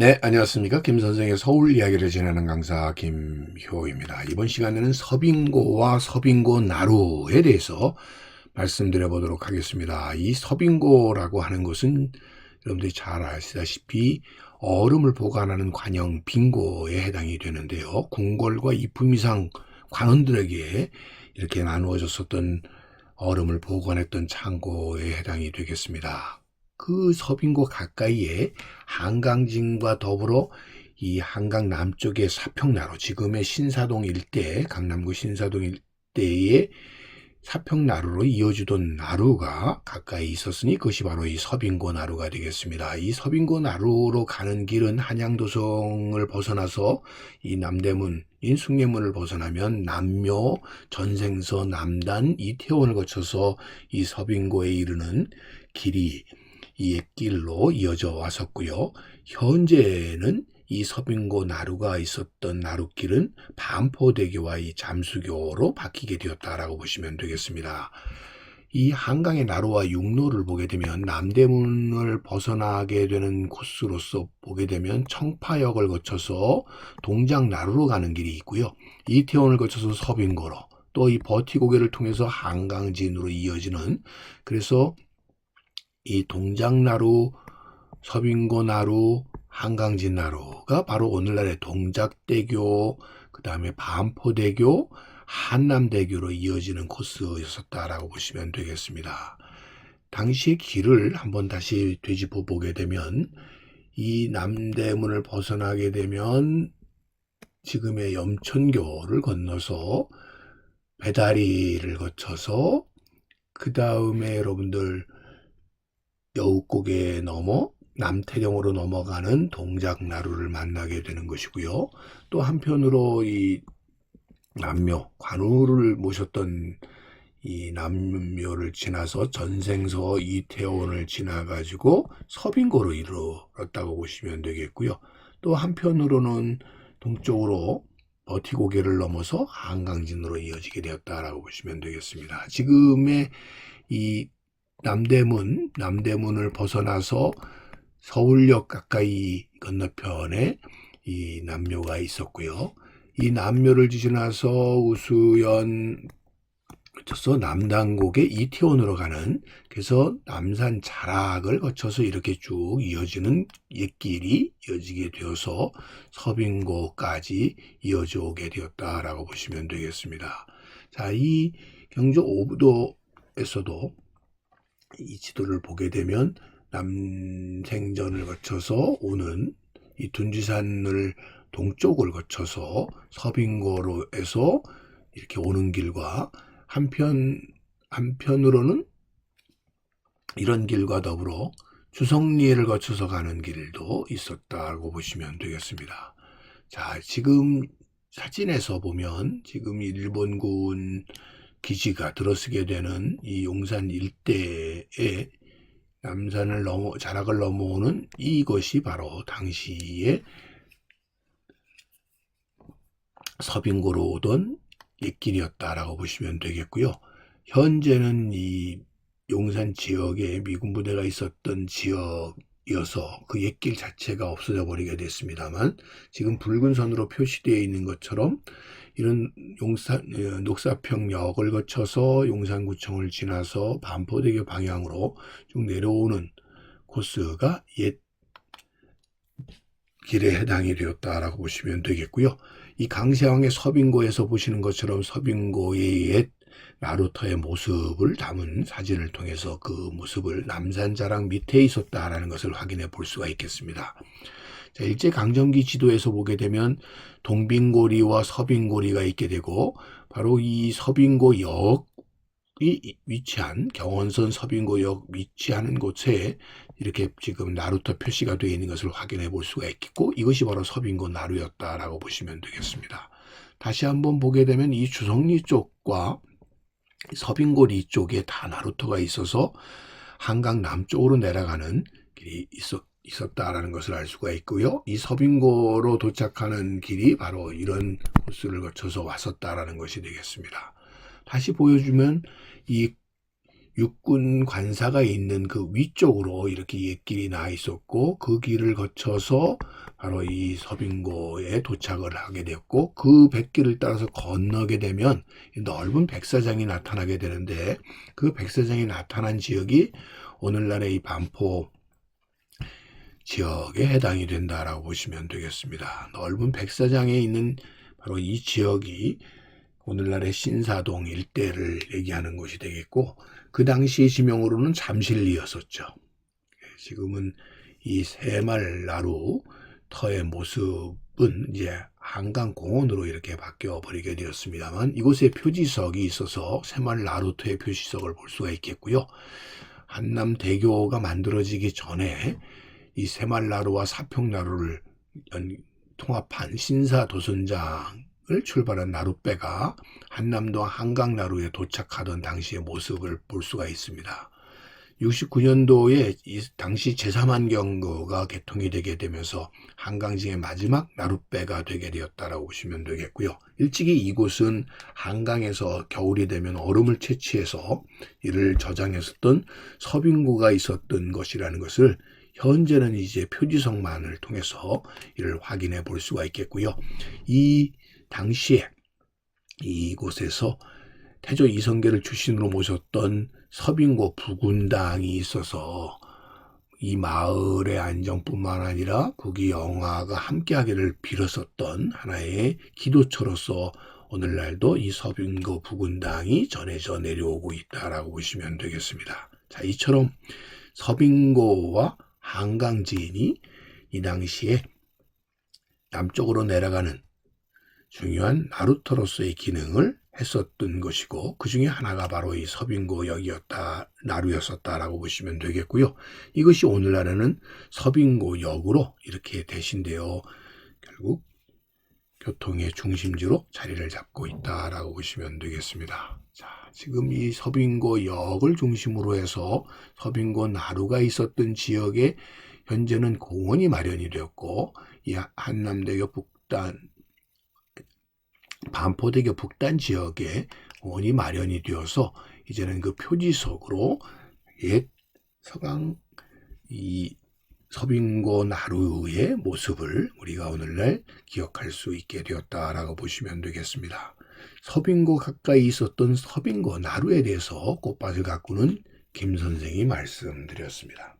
네, 안녕하십니까. 김 선생의 서울 이야기를 진행하는 강사 김효입니다. 이번 시간에는 서빙고와 서빙고 나루에 대해서 말씀드려 보도록 하겠습니다. 이 서빙고라고 하는 것은 여러분들이 잘 아시다시피 얼음을 보관하는 관형 빙고에 해당이 되는데요. 궁궐과 이품 이상 관원들에게 이렇게 나누어졌었던 얼음을 보관했던 창고에 해당이 되겠습니다. 그 서빙고 가까이에 한강진과 더불어 이 한강 남쪽의 사평나루, 지금의 신사동 일대, 강남구 신사동 일대의 사평나루로 이어주던 나루가 가까이 있었으니 그것이 바로 이 서빙고 나루가 되겠습니다. 이 서빙고 나루로 가는 길은 한양도성을 벗어나서 이 남대문, 인숭례문을 벗어나면 남묘, 전생서, 남단, 이태원을 거쳐서 이 서빙고에 이르는 길이 이 옛길로 이어져 왔었고요. 현재는 이 서빙고 나루가 있었던 나루길은 반포대교와 이 잠수교로 바뀌게 되었다라고 보시면 되겠습니다. 이 한강의 나루와 육로를 보게 되면 남대문을 벗어나게 되는 코스로서 보게 되면 청파역을 거쳐서 동작 나루로 가는 길이 있고요. 이태원을 거쳐서 서빙고로 또 이 버티고개를 통해서 한강진으로 이어지는 그래서 이 동작나루, 서빙고나루, 한강진나루가 바로 오늘날의 동작대교, 그 다음에 반포대교, 한남대교로 이어지는 코스였었다라고 보시면 되겠습니다. 당시의 길을 한번 다시 되짚어 보게 되면 이 남대문을 벗어나게 되면 지금의 염천교를 건너서 배다리를 거쳐서 그 다음에 여러분들 여우고개 넘어 남태령으로 넘어가는 동작나루를 만나게 되는 것이고요. 또 한편으로 이 남묘 관우를 모셨던 이 남묘를 지나서 전생서 이태원을 지나가지고 서빙고로 이르렀다고 보시면 되겠고요. 또 한편으로는 동쪽으로 버티고개를 넘어서 한강진으로 이어지게 되었다라고 보시면 되겠습니다. 지금의 이 남대문, 남대문을 벗어나서 서울역 가까이 건너편에 이 남묘가 있었고요. 이 남묘를 지나서 우수연 거쳐서 남단곡의 이태원으로 가는 그래서 남산 자락을 거쳐서 이렇게 쭉 이어지는 옛길이 이어지게 되어서 서빙고까지 이어져 오게 되었다라고 보시면 되겠습니다. 자, 이 경주 오부도에서도 이 지도를 보게 되면 남생전을 거쳐서 오는 이 둔지산을 동쪽을 거쳐서 서빙고로에서 이렇게 오는 길과 한편 한편으로는 이런 길과 더불어 주성리를 거쳐서 가는 길도 있었다고 보시면 되겠습니다. 자, 지금 사진에서 보면 지금 일본군 기지가 들어서게 되는 이 용산 일대에 남산을 넘어 자락을 넘어오는 이것이 바로 당시에 서빙고로 오던 옛길이었다라고 보시면 되겠고요. 현재는 이 용산 지역에 미군 부대가 있었던 지역이어서 그 옛길 자체가 없어져 버리게 됐습니다만 지금 붉은 선으로 표시되어 있는 것처럼 이런 용산 어, 녹사평역을 거쳐서 용산구청을 지나서 반포대교 방향으로 쭉 내려오는 코스가 옛 길에 해당이 되었다라고 보시면 되겠고요. 이 강세왕의 서빙고에서 보시는 것처럼 서빙고의 옛 나루터의 모습을 담은 사진을 통해서 그 모습을 남산자락 밑에 있었다라는 것을 확인해 볼 수가 있겠습니다. 자, 일제 강점기 지도에서 보게 되면 동빙고리와 서빙고리가 있게 되고 바로 이 서빙고역이 위치한 경원선 서빙고역 위치하는 곳에 이렇게 지금 나루터 표시가 되어 있는 것을 확인해 볼 수가 있겠고 이것이 바로 서빙고 나루였다라고 보시면 되겠습니다. 다시 한번 보게 되면 이 주성리 쪽과 서빙고리 쪽에 다 나루터가 있어서 한강 남쪽으로 내려가는 길이 있었 있었다라는 것을 알 수가 있고요. 이 서빙고로 도착하는 길이 바로 이런 코스를 거쳐서 왔었다라는 것이 되겠습니다. 다시 보여주면 이 육군 관사가 있는 그 위쪽으로 이렇게 옛길이 나 있었고 그 길을 거쳐서 바로 이 서빙고에 도착을 하게 되었고 그 백길을 따라서 건너게 되면 이 넓은 백사장이 나타나게 되는데 그 백사장이 나타난 지역이 오늘날의 이 반포 지역에 해당이 된다라고 보시면 되겠습니다. 넓은 백사장에 있는 바로 이 지역이 오늘날의 신사동 일대를 얘기하는 곳이 되겠고 그 당시의 지명으로는 잠실리였었죠. 지금은 이 새말나루 터의 모습은 이제 한강공원으로 이렇게 바뀌어 버리게 되었습니다만 이곳에 표지석이 있어서 새말나루터의 표지석을 볼 수가 있겠고요. 한남대교가 만들어지기 전에 이 새말나루와 사평나루를 연- 통합한 신사도선장을 출발한 나룻배가 한남도 한강나루에 도착하던 당시의 모습을 볼 수가 있습니다. 69년도에 이 당시 제3한경도가 개통이 되게 되면서 한강징의 마지막 나룻배가 되게 되었다라고 보시면 되겠고요. 일찍이 이곳은 한강에서 겨울이 되면 얼음을 채취해서 이를 저장했었던 서빙구가 있었던 것이라는 것을 현재는 이제 표지석만을 통해서 이를 확인해 볼 수가 있겠고요. 이 당시에 이곳에서 태조 이성계를 출신으로 모셨던 서빙고 부군당이 있어서 이 마을의 안정뿐만 아니라 국기 영화가 함께하기를 빌었었던 하나의 기도처로서 오늘날도 이 서빙고 부군당이 전해져 내려오고 있다라고 보시면 되겠습니다. 자, 이처럼 서빙고와 한강지인이 이 당시에 남쪽으로 내려가는 중요한 나루터로서의 기능을 했었던 것이고 그 중에 하나가 바로 이 서빙고역이었다 나루였었다라고 보시면 되겠고요. 이것이 오늘날에는 서빙고역으로 이렇게 대신되어 결국 교통의 중심지로 자리를 잡고 있다라고 보시면 되겠습니다. 자, 지금 이 서빙고역을 중심으로 해서 서빙고 나루가 있었던 지역에 현재는 공원이 마련이 되었고 이 한남대교 북단 반포대교 북단 지역에 원이 마련이 되어서 이제는 그 표지석으로 옛 서강 이 서빙고 나루의 모습을 우리가 오늘날 기억할 수 있게 되었다라고 보시면 되겠습니다. 서빙고 가까이 있었던 서빙고 나루에 대해서 꽃밭을 가꾸는 김 선생이 말씀드렸습니다.